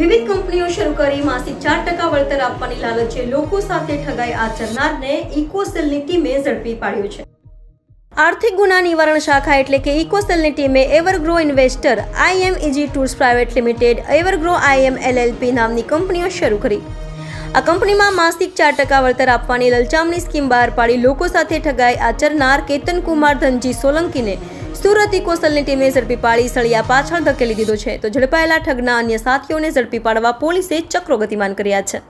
વિવિધ કંપનીઓ શરૂ કરી માસિક ચાર ટકા વળતર આપવાની લાલચે લોકો સાથે ઠગાઈ આચરનારને ઇકોસેલની ટીમે ઝડપી પાડ્યો છે. આર્થિક ગુના નિવારણ શાખા એટલે કે ઇકોસેલની ટીમે Evergro investor IM EG tours private limited, Evergro IM LLP નામની કંપનીઓ શરૂ કરી. આ કંપનીમાં માસિક ચાર ટકા વળતર આપવાની લલચામણી સ્કીમ બહાર પાડી લોકો સાથે ઠગાઈ આચરનાર કેતન કુમાર ધનજી સોલંકીને સુરત ઇકોસેલની ટીમે ઝડપી પાડી સળિયા પાછળ ધકેલી દીધો છે. તો ઝડપાયેલા ઠગના અન્ય સાથીઓને ઝડપી પાડવા પોલીસે ચક્રો ગતિમાન કર્યા છે.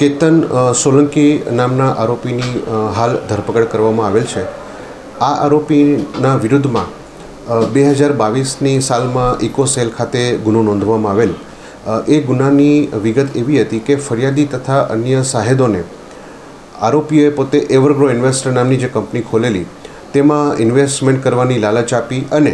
કેતન સોલંકી નામના આરોપીની હાલ ધરપકડ કરવામાં આવેલ છે. આ આરોપીના વિરુદ્ધમાં બે હજાર બાવીસની સાલમાં ઇકોસેલ ખાતે ગુનો નોંધવામાં આવેલ. એ ગુનાની વિગત એવી હતી કે ફરિયાદી તથા અન્ય સાહેદોને આરોપીએ પોતે એવરગ્રો ઇન્વેસ્ટર નામની જે કંપની ખોલેલી તેમાં ઇન્વેસ્ટમેન્ટ કરવાની લાલચ આપી અને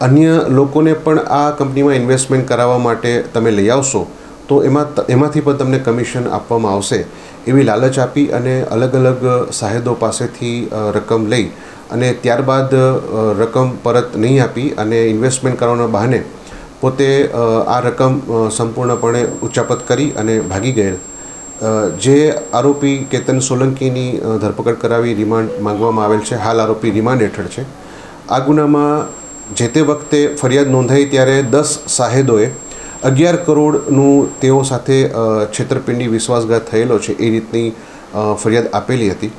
અન્ય લોકોને પણ આ કંપનીમાં ઇન્વેસ્ટમેન્ટ કરાવવા માટે તમે લઈ આવશો, તો એમાં એમાંથી પણ તમને કમિશન આપવામાં આવશે એવી લાલચ આપી અને અલગ અલગ સાહેદો પાસેથી રકમ લઈ અને ત્યારબાદ રકમ પરત નહીં આપી અને ઇન્વેસ્ટમેન્ટ કરવાના બહાને પોતે આ રકમ સંપૂર્ણપણે ઉચ્ચાપત કરી અને ભાગી ગયેલ. જે આરોપી કેતન સોલંકીની ધરપકડ કરાવી રિમાન્ડ માંગવામાં આવેલ છે, હાલ આરોપી રિમાન્ડ હેઠળ છે. આ ગુનામાં જે તે વખતે ફરિયાદ નોંધાઈ ત્યારે દસ સાહેદોએ અગિયાર કરોડનું તેઓ સાથે છેતરપિંડી, વિશ્વાસઘાત થયેલો છે એ રીતની ફરિયાદ આપેલી હતી.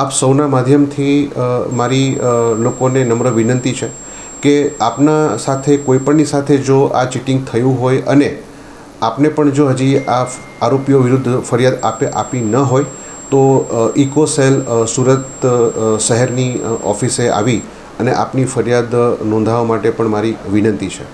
આપ સૌના માધ્યમથી મારી લોકોને નમ્ર વિનંતી છે કે આપના સાથે, કોઈપણની સાથે જો આ ચીટિંગ થયું હોય અને આપને પણ જો હજી આ આરોપીઓ વિરુદ્ધ ફરિયાદ આપે, આપી ન હોય, તો ઇકો ઇકોસેલ સુરત શહેરની ઓફિસે આવી અને આપની ફરિયાદ નોંધાવવા માટે પણ મારી વિનંતી છે.